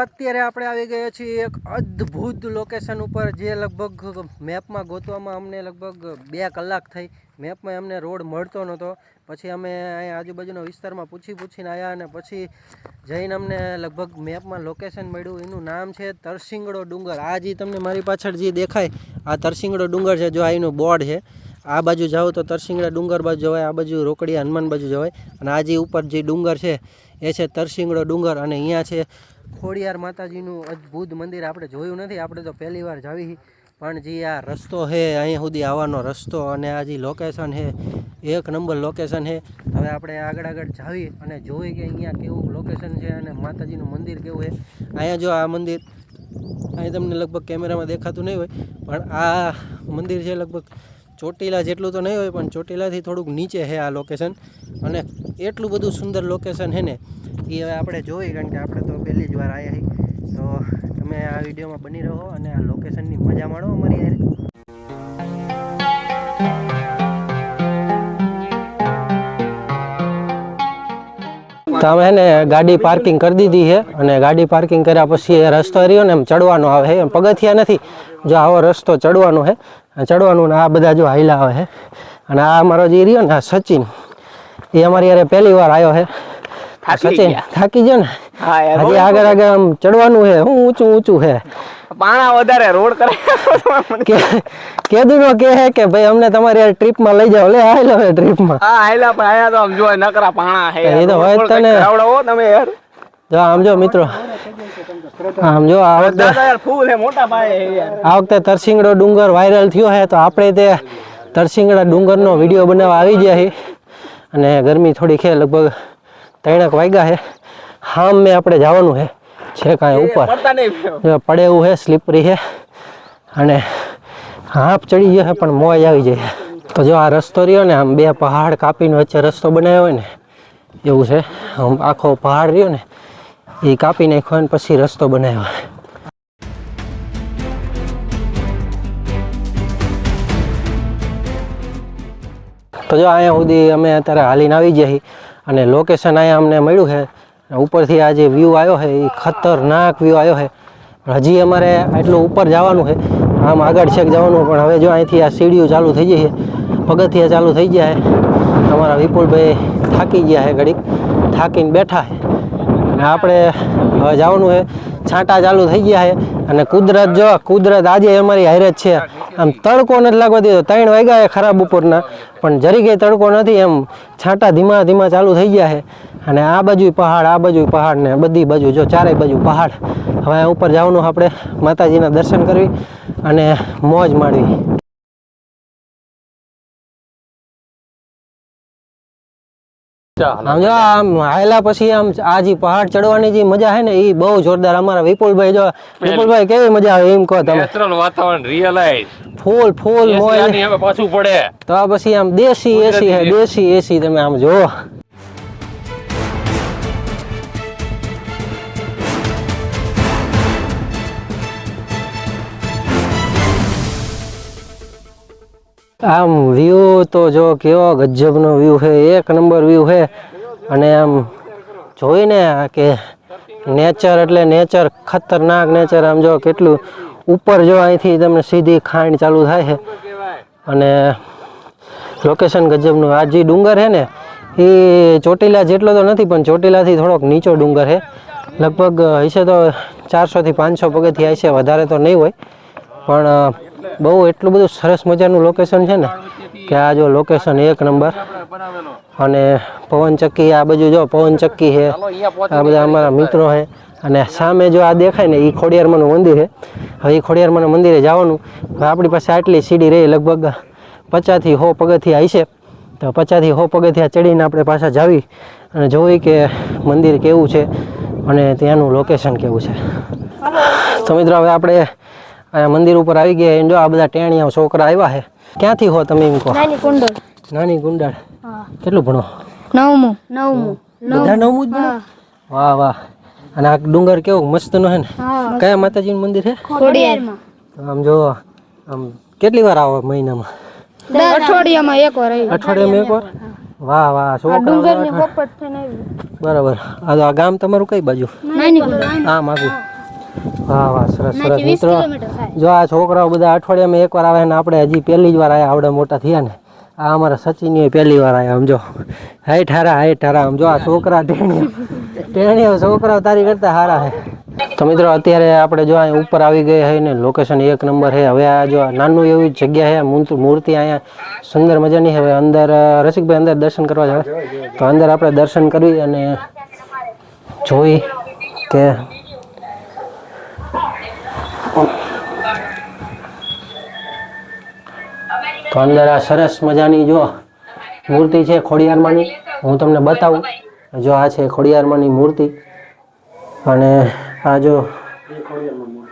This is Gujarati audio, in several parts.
અત્યારે આપણે આવી ગયા છીએ એક અદ્ભુત લોકેશન ઉપર જે લગભગ મેપમાં ગોતવામાં અમને લગભગ બે કલાક થઈ. મેપમાં અમને રોડ મળતો નહોતો. પછી અમે અહીંયા આજુબાજુના વિસ્તારમાં પૂછી પૂછીને આવ્યા અને પછી જઈને અમને લગભગ મેપમાં લોકેશન મળ્યું. એનું નામ છે તરસિંગડો ડુંગર. આ જે તમને મારી પાછળ જે દેખાય, આ તરસિંગડો ડુંગર છે જો આ એનું બોર્ડ છે. આ બાજુ જાઓ તો તરસિંગડા ડુંગર બાજુ જવાય, આ બાજુ રોકડીયા હનુમાન બાજુ જવાય. અને આ જે ઉપર જે ડુંગર છે, એ છે તરસિંગડો ડુંગર. અને અહીંયા છે ખોડિયાર માતાજીનું અદ્ભુત મંદિર આપણે જોયું નથી, આપણે તો પહેલી વાર જાવી પણ જે આ રસ્તો છે અહીંયા સુધી આવવાનો રસ્તો અને આ જે લોકેશન છે એક નંબર લોકેશન છે હવે આપણે આગળ આગળ જાવી અને જોઈ કે અહીંયા કેવું લોકેશન છે અને માતાજીનું મંદિર કેવું છે અહીંયા જો આ મંદિર, અહીં તમને લગભગ કેમેરામાં દેખાતું નહીં હોય, પણ આ મંદિર છે લગભગ ચોટીલા જેટલું તો નહીં હોય, પણ ચોટીલાથી થોડુંક નીચે છે આ લોકેશન અને એટલું બધું સુંદર લોકેશન છે ને, એ હવે આપણે જોઈ, કારણ કે આપણે તો પહેલી જ વાર આવ્યા છીએ તો તમે આ વિડીયોમાં બની રહો અને આ લોકેશનની મજા માણો અમારી યાર તો અમે હે ને ગાડી પાર્કિંગ કરી દીધી છે અને ગાડી પાર્કિંગ કર્યા પછી એ રસ્તો રહ્યો ને, એમ ચડવાનો આવે છે એમ પગથિયા નથી. જો આવો રસ્તો ચડવાનો છે ચડવાનું ને આ બધા જો હાઈલા આવે છે અને આ અમારો જે રહ્યો ને સચિન એ અમારી યારે પહેલી વાર આવ્યો છે થાકી સચિન થાકી ગયો ને? હજી આગળ આગળ આમ ચડવાનું છે હું ઊંચું ઊંચું છે પાણા વધારે રોડ કરે. કે કેદુનો કે હે કે ભાઈ અમને તમારી યાર ટ્રીપમાં લઈ જાઓ. લે હાલો ટ્રીપમાં. હા આયલા પણ આયા તો આમ જો નકરા પાણા હે. એ તો હોય તને. કરાવડાવો તમે યાર. જો આમ જો મિત્રો. આમ જો આ વખતે ફૂલ હે મોટા પાયે આ વખતે તરસિંગડો ડુંગર વાયરલ થયો છે તો આપણે તે તરસિંગડા ડુંગરનો વીડિયો બનાવવા આવી ગયા છે અને ગરમી થોડી છે લગભગ ત્રણેક વાગ્યા છે હામ મેં આપણે જવાનું છે છે કાંઈ ઉપર. પડે એવું છે સ્લીપરી છે અને હાફ ચડી ગયો છે પણ મોજ આવી જાય તો જો આ રસ્તો રહ્યો ને આમ બે પહાડ કાપીને વચ્ચે રસ્તો બનાવ્યો હોય ને એવું છે. આમ આખો પહાડ રહ્યો ને એ કાપી નાખ્યો ને પછી રસ્તો બનાવ્યો. તો જો અહીંયા સુધી અમે અત્યારે હાલીને આવી છીએ અને લોકેશન અહીંયા અમને મળ્યું છે. ઉપરથી આ જે વ્યૂ આવ્યો છે એ ખતરનાક વ્યૂ આવ્યો છે. હજી અમારે આટલું ઉપર જવાનું છે. આમ આગળ છેક જવાનું, પણ હવે જો અહીંથી આ સીડીઓ ચાલુ થઈ જઈએ પગથિયા ચાલુ થઈ ગયા છે. અમારા વિપુલભાઈ થાકી ગયા છે ઘડીક. થાકીને બેઠા છે. અને આપણે હવે જવાનું છે. છાંટા ચાલુ થઈ ગયા છે. અને કુદરત જો, કુદરત આજે અમારી હારે છે. આમ તડકો નથી લાગવા દીધો ત્રણ વાગ્યા એ ખરાબ બપોરના. પણ જરી કંઈ તડકો નથી, એમ છાંટા ધીમા ધીમા ચાલુ થઈ ગયા છે. અને આ બાજુ પહાડ, આ બાજુ પહાડ ને બધી બાજુ, જો ચારેય બાજુ પહાડ. હવે ઉપર જવાનું આપણે માતાજીના દર્શન કરવી અને મોજ માણવી. આમ આમ હાયલા પછી આમ આ જે પહાડ ચડવાની જે મજા હે ને એ બહુ જોરદાર. અમારા વિપુલભાઈ જો વિપુલભાઈ કેવી મજા આવે એમ કહો તમે? નેચરલ વાતાવરણ રિયલાઇઝ ફૂલ ફૂલ મોય પાછું પડે. તો પછી આમ દેશી એસી હે દેશી એસી તમે આમ જો આમ વ્યૂ તો જો કેવો ગજબનો વ્યૂ છે, એક નંબર વ્યૂ છે. અને આમ જોઈને કે નેચર એટલે નેચર ખતરનાક નેચર આમ જો કેટલું ઉપર જો અહીંથી તમને સીધી ખાંડ ચાલુ થાય છે. અને લોકેશન ગજબનું આ જે ડુંગર છે ને, એ ચોટીલા જેટલો તો નથી, પણ ચોટીલાથી થોડોક નીચો ડુંગર છે. લગભગ હશે તો ચારસોથી પાંચસો પગથિયા હશે, વધારે તો નહીં હોય. પણ બહુ એટલું બધું સરસ મજાનું લોકેશન છે ને કે આ જો લોકેશન એક નંબર અને પવનચક્કી આ બાજુ જો પવનચક્કી છે આ બધા અમારા મિત્રો છે. અને સામે જો આ દેખાય ને એ ખોડિયારમાંનું મંદિર છે. હવે એ ખોડિયારમાંના મંદિરે જવાનું. હવે આપણી પાસે આટલી સીડી રહી લગભગ પચાસથી હો પગથિયા હશે. તો પચાસથી હો પગથિયા ચડીને આપણે પાછા જાવી અને જોઈ કે મંદિર કેવું છે અને ત્યાંનું લોકેશન કેવું છે. તો મિત્રો હવે આપણે અહીંયા મંદિર ઉપર આવી ગયા એમ જો આ બધા ટેણિયા છોકરા આવ્યા છે. ક્યાંથી હો તમે એમ કહો? નાની કુંડળ. નાની ગુંડાળ કેટલું ભણો? નવમું. નવમું. બધા નવમું જ ભણો? વાહ વાહ. અને આ ડુંગર કેવો મસ્તનો હે ને? હા. કયા માતાજીનું મંદિર છે? ખોડિયારમાં. આમ જો આમ કેટલી વાર આવો મહિનામાં? અઠવાડિયામાં એક વાર વાહ વાહ. છોકરા ડુંગરની પોપટ થઈને આવી. બરાબર. આ તો આ ગામ તમારું કઈ બાજુ? આમ માગું. વાહ વાહ સરસ સરસ. મિત્રો જો આ છોકરાઓ બધા અઠવાડિયામાં એકવાર આવે ને આપણે હજી પહેલી જ વાર આવ્યા આવડે મોટા થયા ને આ અમારા સચિન પહેલી વાર આવ્યા સમજો. હાઈ ઠારા હાઈ ઠારા સમજો આ છોકરા ટેણીઓ. ટેણીઓ છોકરાઓ તારી કરતા હારા હે. તો મિત્રો અત્યારે આપણે જો અહીં ઉપર આવી ગયા છે ને લોકેશન એક નંબર છે હવે આ જો આ નાનું એવી જગ્યા છે મૂર્તિ અહીંયા સુંદર મજાની હવે અંદર રસિકભાઈ અંદર દર્શન કરવા જાવ તો અંદર આપણે દર્શન કરવી અને જોઈ કે તો અંદર આ સરસ મજાની જો મૂર્તિ છે ખોડિયારમાંની, હું તમને બતાવું. જો આ છે ખોડિયારમાંની મૂર્તિ અને આ જો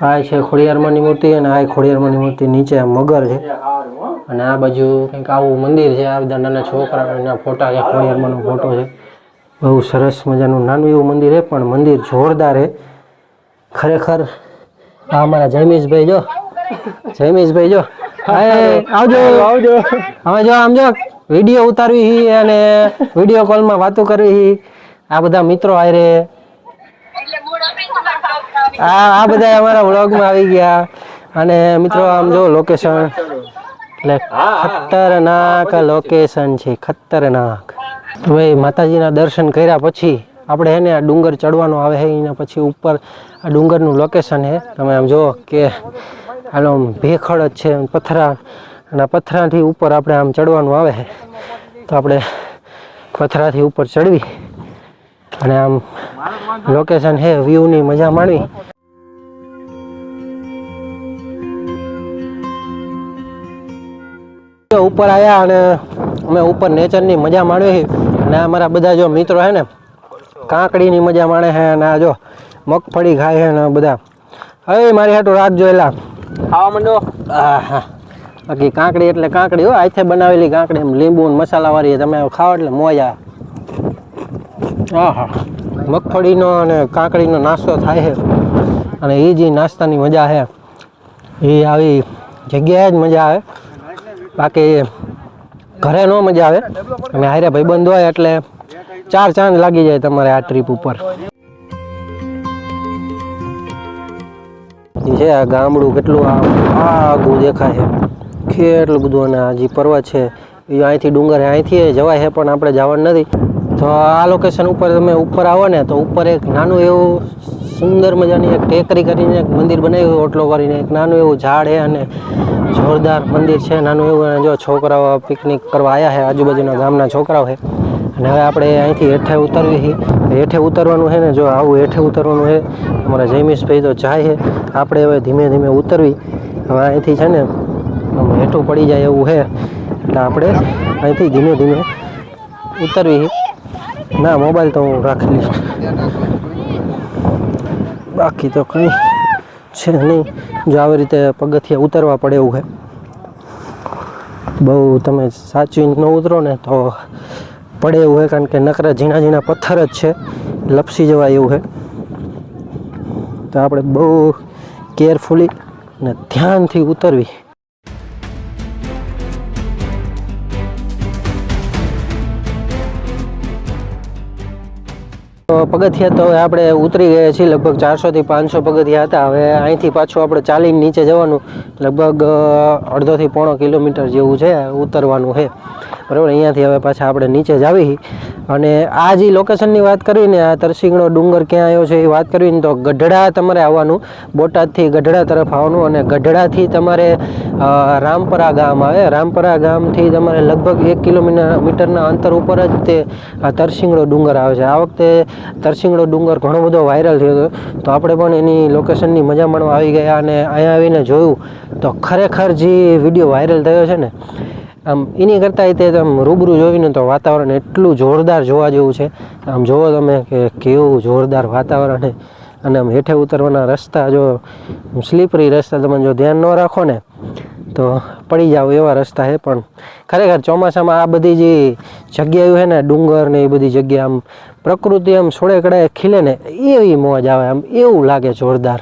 આ છે ખોડિયારમાંની મૂર્તિ અને આ ખોડિયારમાંની મૂર્તિ નીચે મગર છે. અને આ બાજુ કંઈક આવું મંદિર છે. આ બધા નાના છોકરાના ફોટા છે, ખોડિયારમાંનો ફોટો છે. બહુ સરસ મજાનું નાનું એવું મંદિર છે, પણ મંદિર જોરદાર છે. ખરેખર આ અમારા જયમીશભાઈ જો. જયમીશભાઈ જો. આવજો. આવજો. હવે જો આમ જો વીડિયો ઉતારવી હી અને વીડિયો કોલમાં વાતો કરવી હી. આ બધા મિત્રો હારે આ આ બધા અમારા વ્લોગમાં આવી ગયા. અને મિત્રો આમ જો લોકેશન એટલે ખતરનાક લોકેશન છે ખતરનાક. ભાઈ માતાજીના દર્શન કર્યા પછી આપણે એને આ ડુંગર ચડવાનો આવે છે એના પછી ઉપર આ ડુંગરનું લોકેશન છે તમે આમ જુઓ કે આનો ભેખડ છે પથરા, અને પથરાથી ઉપર આપણે આમ ચડવાનું આવે છે તો આપણે પથરાથી ઉપર ચડવી અને આમ લોકેશન છે વ્યૂની મજા માણવી. ઉપર આવ્યા અને અમે ઉપર નેચરની મજા માણવી. અને અમારા બધા જો મિત્રો છે ને કાંકડીની મજા માણે છે અને આ જો મગફળી ખાય છે ને બધા. હવે મારી હાટું રાત જોયેલા. ખાવા માંડો? હા બાકી કાંકડી એટલે કાંકડી હો આથે બનાવેલી કાંકડી. એમ લીંબુ ને મસાલાવાળી તમે ખાવ એટલે મોજા. આવે હા મગફળીનો અને કાંકડીનો નાસ્તો થાય છે અને એ જે નાસ્તાની મજા છે એ આવી જગ્યાએ જ મજા આવે. બાકી ઘરે ન મજા આવે. અમે હારે ભાઈબંધ હોય એટલે ચાર ચાંદ લાગી જાય તમારે આ ટ્રીપ ઉપર. છે, આ ગામડું કેટલું આગું દેખાય છે. કેટલું બધું અને આ જે પર્વત છે, એ અહીંથી ડુંગર અહીંથી જવાય છે, પણ આપણે જવાનું નથી. તો આ લોકેશન ઉપર તમે ઉપર આવો ને, તો ઉપર એક નાનું એવું સુંદર મજાની એક ટેકરી કરીને એક મંદિર બનાવ્યું ઓટલો કરીને. એક નાનું એવું ઝાડ છે અને જોરદાર મંદિર છે. નાનું એવું, અને જો છોકરાઓ પિકનિક કરવા આવ્યા છે, આજુબાજુના ગામના છોકરાઓ છે. અને હવે આપણે અહીંથી હેઠે ઉતરવી છીએ હેઠે ઉતરવાનું છે ને, જો આવું હેઠે ઉતરવાનું છે, અમારા જયમીશભાઈ તો જાય છે. આપણે હવે ધીમે ધીમે ઉતરવી. હવે અહીંથી છે ને હેઠું પડી જાય એવું છે. એટલે આપણે અહીંથી ધીમે ધીમે ઉતરવી ના, મોબાઈલ તો હું રાખી લઈશ. બાકી તો કંઈ છે નહીં. જો આવી રીતે પગથિયા ઉતરવા પડે એવું છે. બહુ તમે સાચવીને ન ઉતરો ને તો પડે એવું છે કારણ કે નકરા ઝીણા ઝીણા પથ્થર જ છે. લપસી જવાય એવું છે તો આપણે બહુ કેરફુલી ને ધ્યાનથી ઉતરવી. તો પગથિયા તો હવે આપણે ઉતરી ગયા છીએ. લગભગ ચારસોથી પાંચસો પગથિયા હતા. હવે અહીંથી પાછું આપણે ચાલીને નીચે જવાનું. લગભગ અડધોથી પોણો કિલોમીટર જેવું છે ઉતરવાનું છે બરાબર? અહીંયાથી હવે પાછા આપણે નીચે જ આવી. અને આ જે લોકેશનની વાત કરીને, આ તરસિંગણો ડુંગર ક્યાં આવ્યો છે એ વાત કરીને તો ગઢડા તમારે આવવાનું. બોટાદથી ગઢડા તરફ આવવાનું અને ગઢડાથી તમારે રામપરા ગામ આવે. રામપરા ગામથી તમારે લગભગ એક કિલોમીટર, મીટરના અંતર ઉપર જ તે તરસિંગડો ડુંગર આવે છે. આ વખતે તરસિંગડો ડુંગર ઘણો બધો વાયરલ થયો હતો. તો આપણે પણ એની લોકેશનની મજા માણવા આવી ગયા અને અહીંયા આવીને જોયું. તો ખરેખર જે વીડિયો વાયરલ થયો છે ને આમ એની કરતાં તે આમ રૂબરૂ જોઈને તો વાતાવરણ એટલું જોરદાર જોવા જેવું છે. આમ જુઓ તમે કે કેવું જોરદાર વાતાવરણ અને આમ હેઠે ઉતરવાના રસ્તા, જો સ્લીપરી રસ્તા તમે જો ધ્યાન ન રાખો ને, તો પડી જાવ એવા રસ્તા છે. પણ ખરેખર ચોમાસામાં આ બધી જે જગ્યાઓ છે ને, ડુંગર ને એ બધી જગ્યા આમ પ્રકૃતિ આમ છોડે કડાએ ખીલે ને, એવી મોજ આવે. આમ એવું લાગે જોરદાર.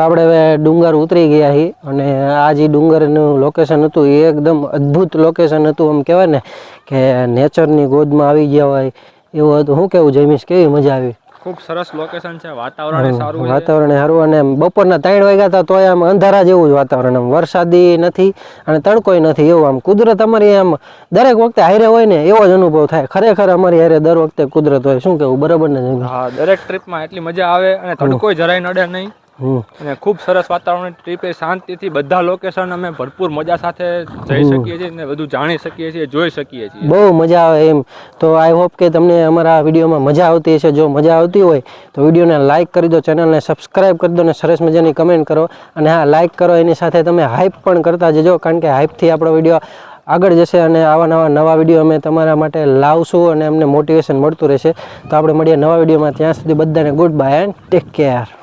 તો આપણે હવે ડુંગર ઉતરી ગયા છીએ અને આ જે ડુંગરનું લોકેશન હતું એ એકદમ અદ્ભુત લોકેશન હતું આમ કહેવાય ને કે નેચરની ગોદમાં આવી ગયા હોય એવું હતું. શું કેવું જમીશ કેવી મજા આવી? ખૂબ સરસ લોકેશન છે વાતાવરણ સારું વાતાવરણ સારું અને બપોરના ત્રણ વાગ્યા હતા તોય આમ અંધારા જેવું જ વાતાવરણ. આમ વરસાદી નથી અને તડકોય નથી એવું. આમ કુદરત અમારી આમ દરેક વખતે હારે હોય ને એવો જ અનુભવ થાય. ખરેખર અમારી હારે દર વખતે કુદરત હોય. શું કેવું? બરાબર ને હા દરેક ટ્રીપમાં એટલી મજા આવે અને તડકોય જરાય નડે નહીં. અને ખૂબ સરસ વાતાવરણ ટ્રીપે શાંતિથી બધા લોકેશન અમે ભરપૂર મજા સાથે જઈ શકીએ છીએ ને બધું જાણી શકીએ છીએ જોઈ શકીએ છીએ. બહુ મજા આવે એમ. તો આઈ હોપ કે તમને અમારા વિડીયોમાં મજા આવતી હશે. જો મજા આવતી હોય તો વિડીયોને લાઇક કરી દો ચેનલને સબસ્ક્રાઇબ કરી દો અને સરસ મજાની કમેન્ટ કરો. અને હા લાઇક કરો એની સાથે તમે હાઇપ પણ કરતા જજો કારણ કે હાઇપથી આપણો વીડિયો આગળ જશે અને આવા નવા નવા વીડિયો અમે તમારા માટે લાવશું અને અમને મોટિવેશન મળતું રહેશે. તો આપણે મળીએ નવા વિડીયોમાં. ત્યાં સુધી બધાને good bye and take care